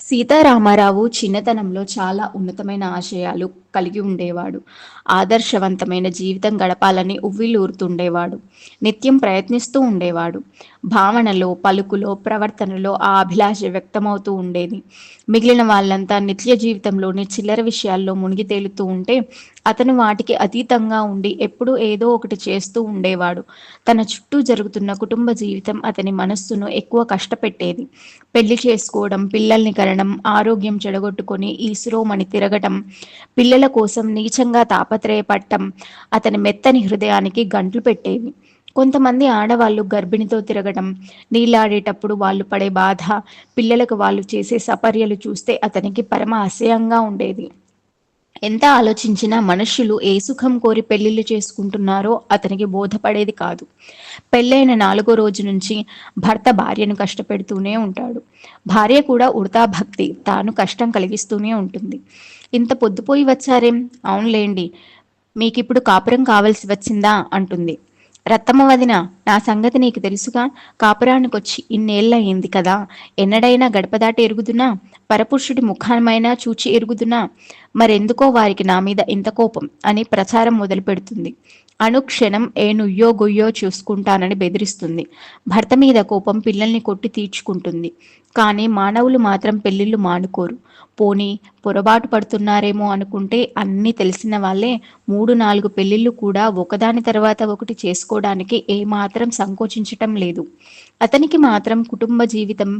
సీతారామారావు చిన్నతనంలో చాలా ఉన్నతమైన ఆశయాలు. కలిగి ఉండేవాడు. ఆదర్శవంతమైన జీవితం గడపాలని ఉవ్విలూరుతుండేవాడు. నిత్యం ప్రయత్నిస్తూ ఉండేవాడు. భావనలో పలుకులో ప్రవర్తనలో ఆ అభిలాష వ్యక్తమవుతూ ఉండేది. మిగిలిన వాళ్ళంతా నిత్య జీవితంలోని చిల్లర విషయాల్లో మునిగి తేలుతూ ఉంటే అతను వాటికి అతీతంగా ఉండి ఎప్పుడూ ఏదో ఒకటి చేస్తూ ఉండేవాడు. తన చుట్టూ జరుగుతున్న కుటుంబ జీవితం అతని మనస్సును ఎక్కువ కష్టపెట్టేది. పెళ్ళి చేసుకోవడం పిల్లల్ని కనడం ఆరోగ్యం చెడగొట్టుకొని ఈశ్రోమని తిరగటం పిల్లలు కోసం నీచంగా తాపత్రయపడటం అతని మెత్తని హృదయానికి గంట్లు పెట్టేవి. కొంతమంది ఆడవాళ్ళు గర్భిణితో తిరగడం నీళ్ళాడేటప్పుడు వాళ్ళు పడే బాధ పిల్లలకు వాళ్ళు చేసే సపర్యలు చూస్తే అతనికి పరమ అసహ్యంగా ఉండేది. ఎంత ఆలోచించినా మనుష్యులు ఏ సుఖం కోరి పెళ్ళిళ్ళు చేసుకుంటున్నారో అతనికి బోధపడేది కాదు. పెళ్ళైన నాలుగో రోజు నుంచి భర్త భార్యను కష్టపెడుతూనే ఉంటాడు. భార్య కూడా ఉడతాభక్తి తాను కష్టం కలిగిస్తూనే ఉంటుంది. ఇంత పొద్దుపోయి వచ్చారేం? అవునులేండి. మీకిప్పుడు కాపురం కావలసి వచ్చిందా? అంటుంది. రత్తమ్మ వదిన నా సంగతి నీకు తెలుసుగా? కాపురానికొచ్చి ఇన్నేళ్ళయింది కదా. ఎన్నడైనా గడపదాటి ఎరుగుదునా? పరపురుషుడి ముఖానమైనా చూచి ఎరుగుదునా? మరెందుకో వారికి నా మీద ఇంత కోపం అని ప్రచారం మొదలు పెడుతుంది అనుక్షణం ఏ నుయ్యో గుయ్యో చూసుకుంటానని బెదిరిస్తుంది. భర్త మీద కోపం పిల్లల్ని కొట్టి తీర్చుకుంటుంది. కానీ మానవులు మాత్రం పెళ్ళిళ్ళు మానుకోరు. పోనీ పొరపాటు పడుతున్నారేమో అనుకుంటే అన్నీ తెలిసిన వాళ్ళే మూడు నాలుగు పెళ్ళిళ్ళు కూడా ఒకదాని తర్వాత ఒకటి చేసుకోవడానికి ఏమాత్రం మాత్రం సంకోచించటం లేదు. అతనికి మాత్రం కుటుంబ జీవితం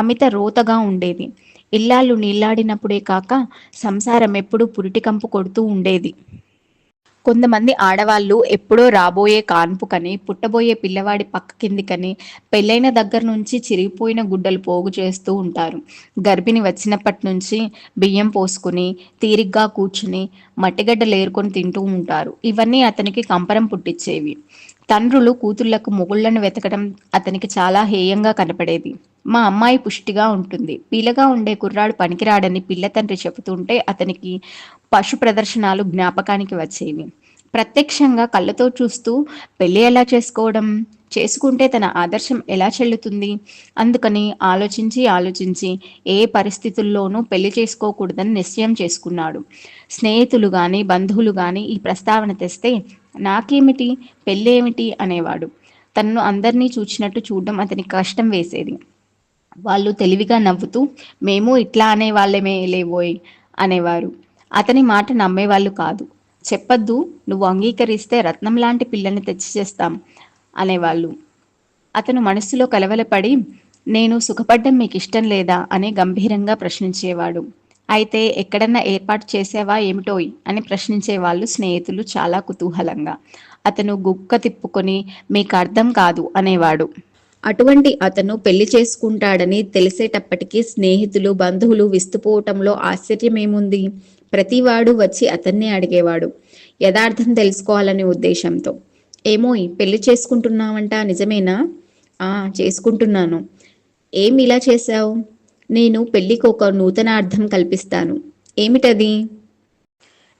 అమిత రోతగా ఉండేది. ఇల్లాలు నీళ్ళాడినప్పుడే కాక సంసారం ఎప్పుడూ పురిటికంపు కొడుతూ ఉండేది. కొంతమంది ఆడవాళ్ళు ఎప్పుడో రాబోయే కాన్పుకని పుట్టబోయే పిల్లవాడి పక్క కిందికని పెళ్ళైన దగ్గర నుంచి చిరిగిపోయిన గుడ్డలు పోగు చేస్తూ ఉంటారు. గర్భిణి వచ్చినప్పటి నుంచి బియ్యం పోసుకుని తీరిగ్గా కూర్చుని మట్టిగడ్డలు ఏరుకొని తింటూ ఉంటారు. ఇవన్నీ అతనికి కంపరం పుట్టించేవి తండ్రులు కూతుళ్ళకు మొగుళ్ళను వెతకడం అతనికి చాలా హేయంగా కనపడేది. మా అమ్మాయి పుష్టిగా ఉంటుంది. పీలగా ఉండే కుర్రాడు పనికిరాడని పిల్ల తండ్రి చెబుతుంటే అతనికి పశు ప్రదర్శనాలు జ్ఞాపకానికి వచ్చేవి. ప్రత్యక్షంగా కళ్ళతో చూస్తూ పెళ్ళి ఎలా చేసుకోవడం? చేసుకుంటే తన ఆదర్శం ఎలా చెల్లుతుంది? అందుకని ఆలోచించి ఆలోచించి ఏ పరిస్థితుల్లోనూ పెళ్ళి చేసుకోకూడదని నిశ్చయం చేసుకున్నాడు. స్నేహితులు కానీ బంధువులు కానీ ఈ ప్రస్తావన తెస్తే నాకేమిటి? పెళ్ళేమిటి? అనేవాడు. తనను అందరినీ చూచినట్టు చూడడం అతనికి కష్టం వేసేది. వాళ్ళు తెలివిగా నవ్వుతూ మేము ఇట్లా అనే వాళ్ళమే లేవోయ్ అనేవారు. అతని మాట నమ్మేవాళ్ళు కాదు. చెప్పద్దు నువ్వు అంగీకరిస్తే రత్నం లాంటి పిల్లని తెచ్చి చేస్తాం అనేవాళ్ళు. అతను మనస్సులో కలవలపడి నేను సుఖపడ్డం మీకు ఇష్టం లేదా? అని గంభీరంగా ప్రశ్నించేవాడు. అయితే ఎక్కడన్నా ఏర్పాటు చేసేవా ఏమిటోయ్ అని ప్రశ్నించేవాళ్ళు స్నేహితులు చాలా కుతూహలంగా. అతను గుక్క తిప్పుకొని మీకు అర్థం కాదు అనేవాడు. అటువంటి అతను పెళ్ళి చేసుకుంటాడని తెలిసేటప్పటికీ స్నేహితులు బంధువులు విస్తుపోవటంలో ఆశ్చర్యమేముంది? ప్రతివాడు వచ్చి అతన్నే అడిగేవాడు. యథార్థం తెలుసుకోవాలనే ఉద్దేశంతో. ఏమో పెళ్ళి చేసుకుంటున్నావంట నిజమేనా? ఆ చేసుకుంటున్నాను. ఏం ఇలా చేశావు? నేను పెళ్ళికి ఒక నూతన అర్థం కల్పిస్తాను. ఏమిటది?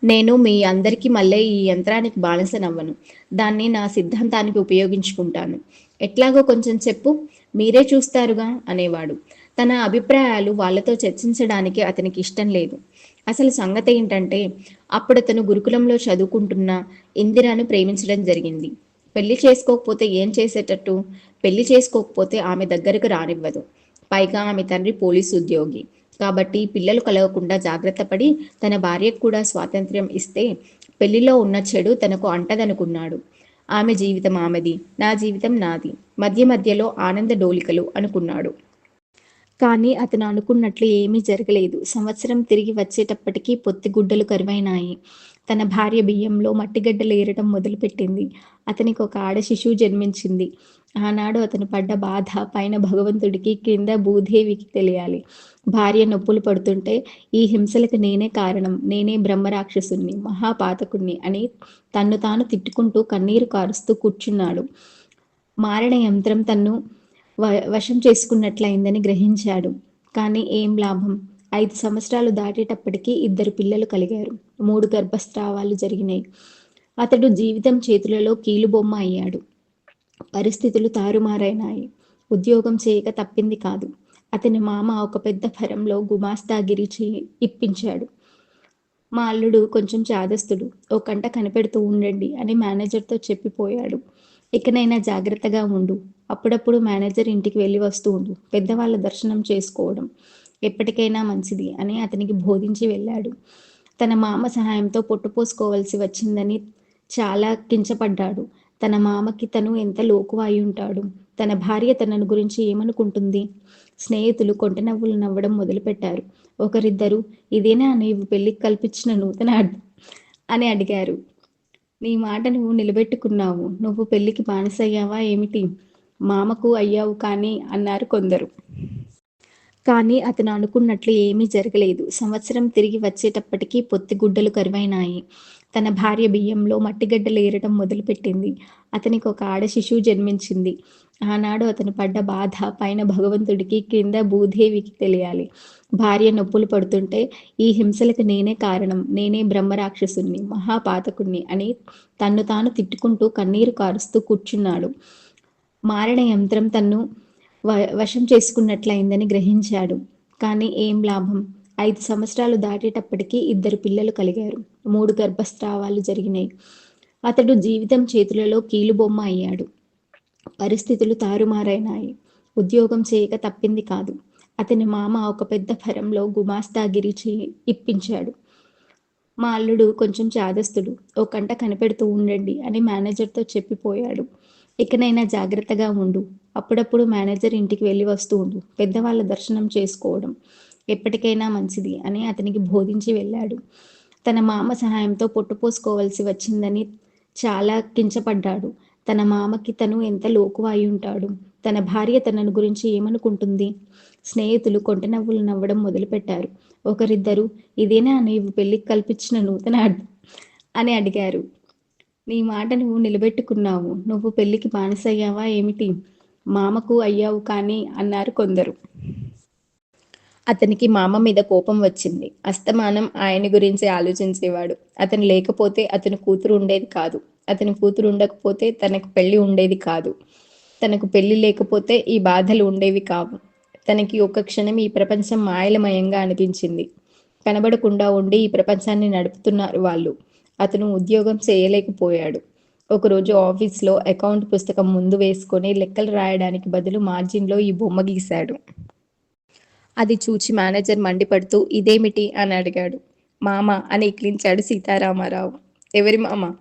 నేను మీ అందరికీ మళ్ళీ ఈ యంత్రానికి బానిసనవ్వను. దాన్ని నా సిద్ధాంతానికి ఉపయోగించుకుంటాను. ఎట్లాగో కొంచెం చెప్పు మీరే చూస్తారుగా? అనేవాడు. తన అభిప్రాయాలు వాళ్ళతో చర్చించడానికి అతనికి ఇష్టం లేదు. అసలు సంగతి ఏంటంటే అప్పుడు అతను గురుకులంలో చదువుకుంటున్న ఇందిరాను ప్రేమించడం జరిగింది. పెళ్ళి చేసుకోకపోతే ఏం చేసేటట్టు? పెళ్ళి చేసుకోకపోతే ఆమె దగ్గరకు రానివ్వదు. పైగా ఆమె తండ్రి పోలీసు ఉద్యోగి. కాబట్టి పిల్లలు కలగకుండా జాగ్రత్త పడి తన భార్యకు కూడా స్వాతంత్ర్యం ఇస్తే పెళ్ళిలో ఉన్న చెడు తనకు అంటదనుకున్నాడు. ఆమె జీవితం ఆమెది నా జీవితం నాది. మధ్య మధ్యలో ఆనంద డోలికలు అనుకున్నాడు. కానీ అతను అనుకున్నట్లు ఏమీ జరగలేదు. సంవత్సరం తిరిగి వచ్చేటప్పటికీ పొత్తిగుడ్డలు కరువైనాయి. తన భార్య బియ్యంలో మట్టిగడ్డలు ఏరటం మొదలుపెట్టింది. అతనికి ఒక ఆడ శిశువు జన్మించింది. ఆనాడు అతను పడ్డ బాధ పైన భగవంతుడికి కింద భూదేవికి తెలియాలి. భార్య నొప్పులు పడుతుంటే ఈ హింసలకు నేనే కారణం నేనే బ్రహ్మరాక్షసుని మహాపాతకుణ్ణి అని తన్ను తాను తిట్టుకుంటూ కన్నీరు కారుస్తూ కూర్చున్నాడు. మారణ యంత్రం తన్ను వశం చేసుకున్నట్లయిందని గ్రహించాడు. కానీ ఏం లాభం? ఐదు సంవత్సరాలు దాటేటప్పటికీ ఇద్దరు పిల్లలు కలిగారు. మూడు గర్భస్రావాలు జరిగినాయి. అతడు జీవితం చేతులలో కీలుబొమ్మ అయ్యాడు. పరిస్థితులు తారుమారైనాయి. ఉద్యోగం చేయక తప్పింది కాదు. అతని మామ ఒక పెద్ద ఫరంలో గుమాస్తాగిరి చే- ఇప్పించాడు. మా అల్లుడు కొంచెం చాదస్తుడు. ఓ కంట కనిపెడుతూ ఉండండి అని మేనేజర్తో చెప్పిపోయాడు. ఇకనైనా జాగ్రత్తగా ఉండు. అప్పుడప్పుడు మేనేజర్ ఇంటికి వెళ్ళి వస్తూ ఉండు. పెద్దవాళ్ళ దర్శనం చేసుకోవడం. ఎప్పటికైనా మంచిది అని అతనికి బోధించి వెళ్ళాడు. తన మామ సహాయంతో పొట్టుపోసుకోవలసి వచ్చిందని చాలా కించపడ్డాడు. తన మామకి తను ఎంత లోకువాయి ఉంటాడు? తన భార్య తనను గురించి ఏమనుకుంటుంది? స్నేహితులు కొంట నవ్వులు నవ్వడం మొదలుపెట్టారు. ఒకరిద్దరు ఇదేనా నీవు పెళ్ళికి కల్పించిన నూతన అని అడిగారు. నీ మాట నువ్వు నిలబెట్టుకున్నావు. నువ్వు పెళ్ళికి బానిసయ్యావా ఏమిటి? మామకు అయ్యావు కానీ అన్నారు కొందరు. కానీ అతను అనుకున్నట్లు ఏమీ జరగలేదు. సంవత్సరం తిరిగి వచ్చేటప్పటికీ పొత్తిగుడ్డలు కరువైనాయి. తన భార్య బియ్యంలో మట్టిగడ్డలు ఏరటం మొదలుపెట్టింది. అతనికి ఒక ఆడ శిశువు జన్మించింది. ఆనాడు అతను పడ్డ బాధ పైన భగవంతుడికి క్రింద భూదేవికి తెలియాలి. భార్య నొప్పులు పడుతుంటే ఈ హింసలకు నేనే కారణం. నేనే బ్రహ్మరాక్షసుణ్ణి మహాపాతకుణ్ణి అని తన్ను తాను తిట్టుకుంటూ కన్నీరు కారుస్తూ కూర్చున్నాడు. మారణ యంత్రం తన్ను వశం చేసుకున్నట్లయిందని గ్రహించాడు. కానీ ఏం లాభం? ఐదు సంవత్సరాలు దాటేటప్పటికీ ఇద్దరు పిల్లలు కలిగారు. మూడు గర్భస్రావాలు జరిగినాయి. అతడు జీవితం చేతులలో కీలుబొమ్మ అయ్యాడు. పరిస్థితులు తారుమారైనాయి. ఉద్యోగం చేయక తప్పింది కాదు. అతని మామ ఒక పెద్ద ఫరంలో గుమాస్తాగిరి చే ఇప్పించాడు. మా అల్లుడు కొంచెం చాదస్తుడు. ఓ కంట కనిపెడుతూ ఉండండి అని మేనేజర్తో చెప్పిపోయాడు. ఇకనైనా జాగ్రత్తగా ఉండు. అప్పుడప్పుడు మేనేజర్ ఇంటికి వెళ్ళి వస్తూ ఉండు. పెద్దవాళ్ళ దర్శనం చేసుకోవడం ఎప్పటికైనా మంచిది అని అతనికి బోధించి వెళ్ళాడు. తన మామ సహాయంతో పొట్టుపోసుకోవలసి వచ్చిందని చాలా కించపడ్డాడు. తన మామకి తను ఎంత లోకువ అయి ఉంటాడు. తన భార్య తనను గురించి ఏమనుకుంటుంది? స్నేహితులు కొంట నవ్వులు నవ్వడం మొదలుపెట్టారు. ఒకరిద్దరు ఇదేనా నీవు పెళ్ళికి కల్పించిన నూతన అని అడిగారు. నీ మాట నువ్వు నిలబెట్టుకున్నావు. నువ్వు పెళ్ళికి బానిసయ్యావా ఏమిటి? మామకు అయ్యావు కానీ అన్నారు కొందరు. అతనికి మామ మీద కోపం వచ్చింది. అస్తమానం ఆయన గురించి ఆలోచించేవాడు. అతను లేకపోతే అతని కూతురు ఉండేది కాదు. అతని కూతురు ఉండకపోతే తనకు పెళ్ళి ఉండేది కాదు. తనకు పెళ్ళి లేకపోతే ఈ బాధలు ఉండేవి కావు. తనకి ఒక క్షణం ఈ ప్రపంచం మాయలమయంగా అనిపించింది. కనబడకుండా ఉండి ఈ ప్రపంచాన్ని నడుపుతున్నారు వాళ్ళు. అతను ఉద్యోగం చేయలేకపోయాడు. ఒకరోజు ఆఫీస్లో అకౌంట్ పుస్తకం ముందు వేసుకొని లెక్కలు రాయడానికి బదులు మార్జిన్లో ఈ బొమ్మ గీశాడు. అది చూచి మేనేజర్ మండిపడుతూ ఇదేమిటి? అని అడిగాడు. మామ అని ఇక్లించాడు సీతారామారావు. ఎవరి మామ?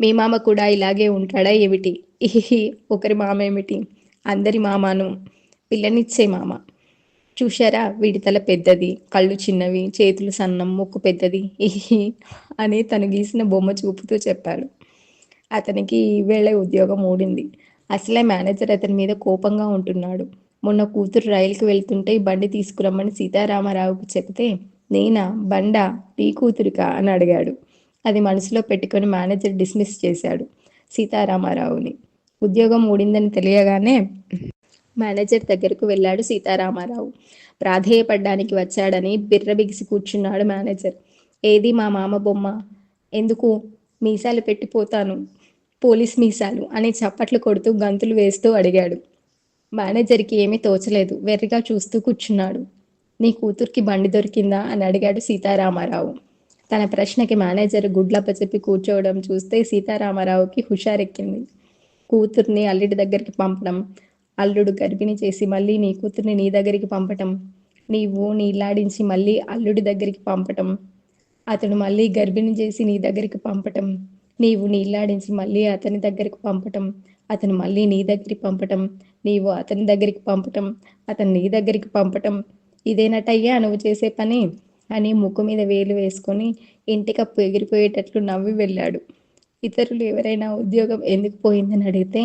మీ మామ కూడా ఇలాగే ఉంటాడా ఏమిటి? ఇహి ఒకరి మామ ఏమిటి అందరి మామను. పిల్లనిచ్చే మామ. చూశారా? వీడి తల పెద్దది కళ్ళు చిన్నవి చేతులు సన్నం ముక్కు పెద్దది. అని తను గీసిన బొమ్మ చూపుతూ చెప్పాడు. అతనికి ఈ వేళ ఉద్యోగం ఊడింది. అసలే మేనేజర్ అతని మీద కోపంగా ఉంటున్నాడు. మొన్న కూతురు రైలుకి వెళ్తుంటే బండి తీసుకురమ్మని సీతారామారావుకు చెప్తే నేనా? బండా? నీ కూతురికా? అని అడిగాడు. అది మనసులో పెట్టుకొని మేనేజర్ డిస్మిస్ చేశాడు సీతారామారావుని. ఉద్యోగం ఊడిందని తెలియగానే మేనేజర్ దగ్గరకు వెళ్ళాడు సీతారామారావు. ప్రాధేయపడ్డానికి వచ్చాడని బిర్రబిగిసి కూర్చున్నాడు మేనేజర్. ఏది మా మామ బొమ్మ? ఎందుకు? మీసాలు పెట్టిపోతాను. పోలీస్ మీసాలు అని చప్పట్లు కొడుతూ గంతులు వేస్తూ అడిగాడు. మేనేజర్కి ఏమీ తోచలేదు. వెర్రిగా చూస్తూ కూర్చున్నాడు. నీ కూతురికి బండి దొరికిందా? అని అడిగాడు సీతారామారావు. తన ప్రశ్నకి మేనేజర్ గుడ్లప్ప చెప్పి కూర్చోవడం చూస్తే సీతారామారావుకి హుషారెక్కింది. కూతుర్ని అల్లుడి దగ్గరికి పంపడం అల్లుడు గర్భిణి చేసి మళ్ళీ నీ కూతుర్ని నీ దగ్గరికి పంపటం నీవు నీలాడించి మళ్ళీ అల్లుడి దగ్గరికి పంపటం అతడు మళ్ళీ గర్భిణి చేసి నీ దగ్గరికి పంపటం నీవు నీళ్ళాడించి మళ్ళీ అతని దగ్గరికి పంపటం అతను మళ్ళీ నీ దగ్గరికి పంపటం నీవు అతని దగ్గరికి పంపటం అతను నీ దగ్గరికి పంపటం. ఇదేనటయ్యా నువ్వు చేసే పని అని ముక్కు మీద వేలు వేసుకొని ఇంటికప్పు ఎగిరిపోయేటట్లు నవ్వి వెళ్ళాడు. ఇతరులు ఎవరైనా ఉద్యోగం ఎందుకు పోయిందని అడిగితే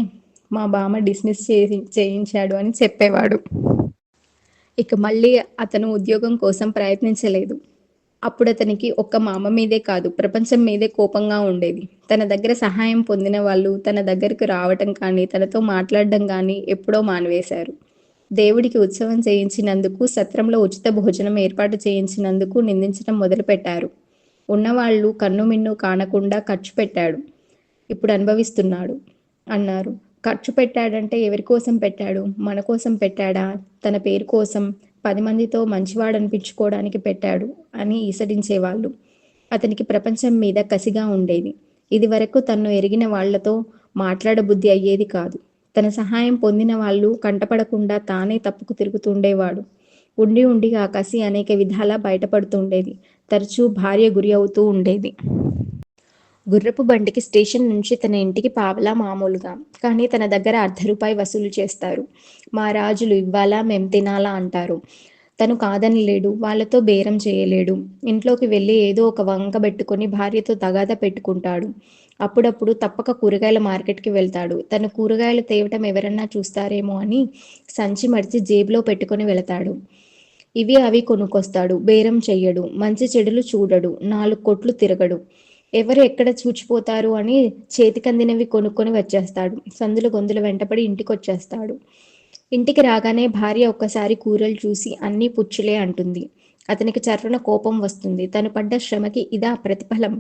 మా బామ్మ డిస్మిస్ చేసి చేయించాడు అని చెప్పేవాడు. ఇక మళ్ళీ అతను ఉద్యోగం కోసం ప్రయత్నించలేదు. అప్పుడు అతనికి ఒక్క మామ మీదే కాదు ప్రపంచం మీదే కోపంగా ఉండేది. తన దగ్గర సహాయం పొందిన వాళ్ళు తన దగ్గరకు రావటం కానీ తనతో మాట్లాడడం కానీ ఎప్పుడో మానివేశారు. దేవుడికి ఉత్సవం చేయించినందుకు సత్రంలో ఉచిత భోజనం ఏర్పాటు చేయించినందుకు నిందించడం మొదలుపెట్టారు. ఉన్నవాళ్ళు కన్ను మిన్ను కానకుండా ఖర్చు పెట్టాడు. ఇప్పుడు అనుభవిస్తున్నాడు. అన్నారు. ఖర్చు పెట్టాడంటే ఎవరి కోసం పెట్టాడు? మన కోసం పెట్టాడా? తన పేరు కోసం పది మందితో అనిపించుకోవడానికి పెట్టాడు అని ఈసడించేవాళ్ళు. అతనికి ప్రపంచం మీద కసిగా ఉండేది. ఇది వరకు తన్ను ఎరిగిన వాళ్ళతో మాట్లాడబుద్ధి అయ్యేది కాదు. తన సహాయం పొందిన వాళ్ళు కంటపడకుండా తానే తప్పుకు తిరుగుతుండేవాడు. ఉండి ఉండి ఆ కసి అనేక విధాలా బయటపడుతుండేది. తరచూ భార్య గురి అవుతూ ఉండేది. గుర్రపు బండికి స్టేషన్ నుంచి తన ఇంటికి పావలా మామూలుగా కానీ తన దగ్గర అర్ధ రూపాయి వసూలు చేస్తారు. మా రాజులు ఇవ్వాలా మేం తినాలా అంటారు. తను కాదని లేడు వాళ్ళతో బేరం చేయలేడు. ఇంట్లోకి వెళ్ళి ఏదో ఒక వంక పెట్టుకొని భార్యతో తగాద పెట్టుకుంటాడు. అప్పుడప్పుడు తప్పక కూరగాయల మార్కెట్కి వెళ్తాడు. తను కూరగాయలు తేవటం ఎవరన్నా చూస్తారేమో అని సంచి మడిచి జేబులో పెట్టుకొని వెళతాడు. ఇవి అవి కొనుక్కొస్తాడు. బేరం చెయ్యడు. మంచి చెడులు చూడడు. నాలుగు కొట్లు తిరగడు. ఎవరు ఎక్కడ చూచిపోతారు అని చేతికందినవి కొనుక్కొని వచ్చేస్తాడు. సందుల గొంతులు వెంటపడి ఇంటికి వచ్చేస్తాడు ఇంటికి రాగానే భార్య ఒక్కసారి కూరలు చూసి అన్నీ పుచ్చులే అంటుంది. అతనికి చర్రన కోపం వస్తుంది. తను పడ్డ శ్రమకి ఇదా ప్రతిఫలం.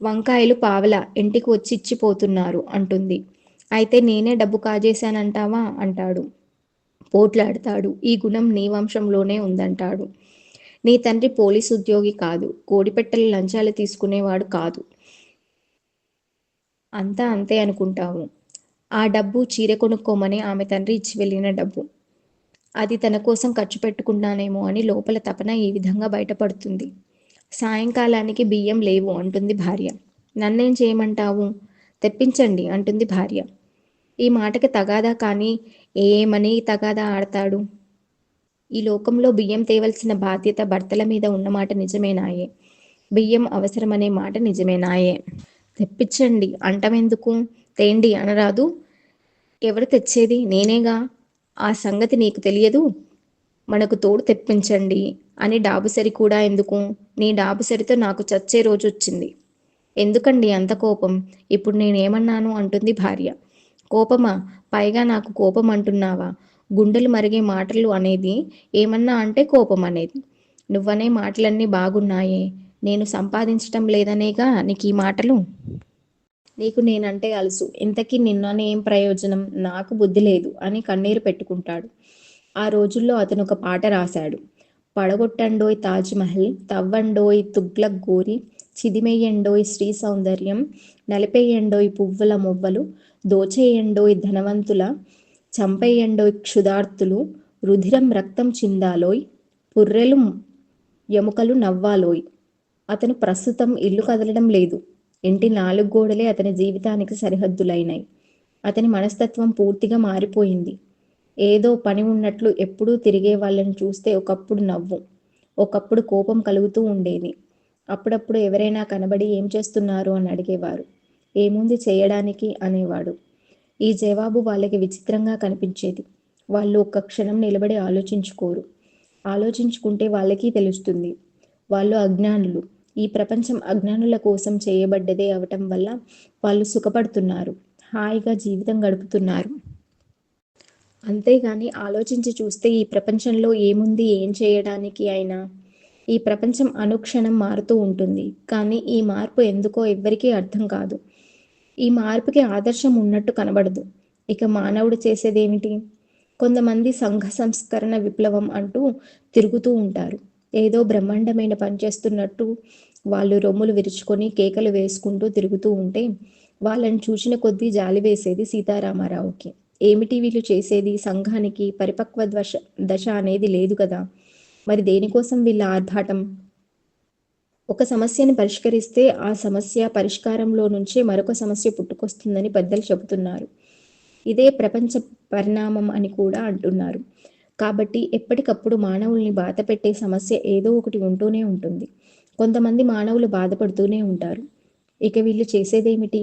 వంకాయలు పావల ఇంటికి వచ్చి ఇచ్చిపోతున్నారు అంటుంది. అయితే నేనే డబ్బు కాజేశానంటావా? అంటాడు. పోట్లాడతాడు. ఈ గుణం నీ వంశంలోనే ఉందంటాడు. నీ తండ్రి పోలీసు ఉద్యోగి కాదు. కోడిపెట్టెలు లంచాలు తీసుకునేవాడు కాదు. అంతా అంతే అనుకుంటాము ఆ డబ్బు చీర కొనుక్కోమని ఆమె తండ్రి ఇచ్చి వెళ్ళిన డబ్బు. అది తన కోసం ఖర్చు పెట్టుకున్నానేమో అని లోపల తపన ఈ విధంగా బయటపడుతుంది. సాయంకాలానికి బియ్యం లేవు అంటుంది భార్య. నన్నేం చేయమంటావు? తెప్పించండి అంటుంది భార్య. ఈ మాటకి తగాదా కానీ ఏమని తగాదా ఆడతాడు? ఈ లోకంలో బియ్యం తేవలసిన బాధ్యత భర్తల మీద ఉన్నమాట నిజమేనాయే బియ్యం అవసరమనే మాట నిజమేనాయే తెప్పించండి అంటమెందుకు? తేండి అనరాదు. ఎవరు తెచ్చేది? నేనేగా? ఆ సంగతి నీకు తెలియదు? మనకు తోడు తెప్పించండి. అని డాబుసరి కూడా ఎందుకు? నీ డాబుసరితో నాకు చచ్చే రోజు వచ్చింది. ఎందుకండి అంత కోపం? ఇప్పుడు నేనేమన్నాను? అంటుంది భార్య. కోపమా? పైగా నాకు కోపం అంటున్నావా? గుండెలు మరిగే మాటలు అనేది ఏమన్నా అంటే కోపం అనేది. నువ్వనే మాటలన్నీ బాగున్నాయే నేను సంపాదించటం లేదనేగా నీకు ఈ మాటలు? నీకు నేనంటే అలుసు. ఇంతకీ నిన్ననే ఏం ప్రయోజనం? నాకు బుద్ధి లేదు అని కన్నీరు పెట్టుకుంటాడు. ఆ రోజుల్లో అతను ఒక పాట రాశాడు. పడగొట్టండోయ్ తాజ్మహల్ తవ్వండోయ్ తుగ్లక్ గోరి చిదిమెయ్యండోయ్ శ్రీ సౌందర్యం నలిపేయండోయ్ పువ్వుల మువ్వలు దోచేయండోయ్ ధనవంతుల చంపేయండోయ్ క్షుధార్తులు రుధిరం రక్తం చిందాలోయ్ పుర్రెలు ఎముకలు నవ్వాలోయ్. అతను ప్రస్తుతం ఇల్లు కదలడం లేదు. ఇంటి నాలుగు గోడలే అతని జీవితానికి సరిహద్దులైనాయి. అతని మనస్తత్వం పూర్తిగా మారిపోయింది. ఏదో పని ఉన్నట్లు ఎప్పుడూ తిరిగే వాళ్ళని చూస్తే ఒకప్పుడు నవ్వు ఒకప్పుడు కోపం కలుగుతూ ఉండేది. అప్పుడప్పుడు ఎవరైనా కనబడి ఏం చేస్తున్నారు అని అడిగేవారు. ఏముంది చేయడానికి అనేవాడు. ఈ జవాబు వాళ్ళకి విచిత్రంగా కనిపించేది. వాళ్ళు ఒక్క క్షణం నిలబడి ఆలోచించుకోరు. ఆలోచించుకుంటే వాళ్ళకి తెలుస్తుంది. వాళ్ళు అజ్ఞానులు. ఈ ప్రపంచం అజ్ఞానుల కోసం చేయబడ్డదే అవటం వల్ల వాళ్ళు సుఖపడుతున్నారు. హాయిగా జీవితం గడుపుతున్నారు. అంతేగాని ఆలోచించి చూస్తే ఈ ప్రపంచంలో ఏముంది ఏం చేయడానికి అయినా? ఈ ప్రపంచం అనుక్షణం మారుతూ ఉంటుంది. కానీ ఈ మార్పు ఎందుకో ఎవ్వరికీ అర్థం కాదు. ఈ మార్పుకి ఆదర్శం ఉన్నట్టు కనబడదు. ఇక మానవుడు చేసేదేమిటి? కొంతమంది సంఘ సంస్కరణ విప్లవం అంటూ తిరుగుతూ ఉంటారు. ఏదో బ్రహ్మాండమైన పని చేస్తున్నట్టు వాళ్ళు రొమ్ములు విరుచుకొని కేకలు వేసుకుంటూ తిరుగుతూ ఉంటే వాళ్ళని చూసిన కొద్దీ జాలి వేసేది సీతారామారావుకి. ఏమిటి వీళ్ళు చేసేది? సంఘానికి పరిపక్వ దశ దశ అనేది లేదు కదా. మరి దేనికోసం వీళ్ళ ఆర్భాటం? ఒక సమస్యని పరిష్కరిస్తే ఆ సమస్య పరిష్కారంలో నుంచే మరొక సమస్య పుట్టుకొస్తుందని పెద్దలు చెబుతున్నారు. ఇదే ప్రపంచ పరిణామం అని కూడా అంటున్నారు. కాబట్టి ఎప్పటికప్పుడు మానవుల్ని బాధ పెట్టే సమస్య ఏదో ఒకటి ఉంటూనే ఉంటుంది. కొంతమంది మానవులు బాధపడుతూనే ఉంటారు. ఇక వీళ్ళు చేసేదేమిటి?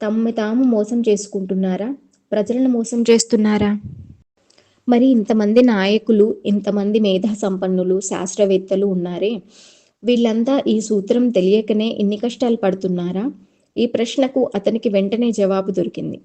తమ్ము తాము మోసం చేసుకుంటున్నారా? ప్రజలను మోసం చేస్తున్నారా? మరి ఇంతమంది నాయకులు ఇంతమంది మేధా సంపన్నులు శాస్త్రవేత్తలు ఉన్నారే? వీళ్ళంతా ఈ సూత్రం తెలియకనే ఇన్ని కష్టాలు పడుతున్నారా? ఈ ప్రశ్నకు అతనికి వెంటనే జవాబు దొరికింది.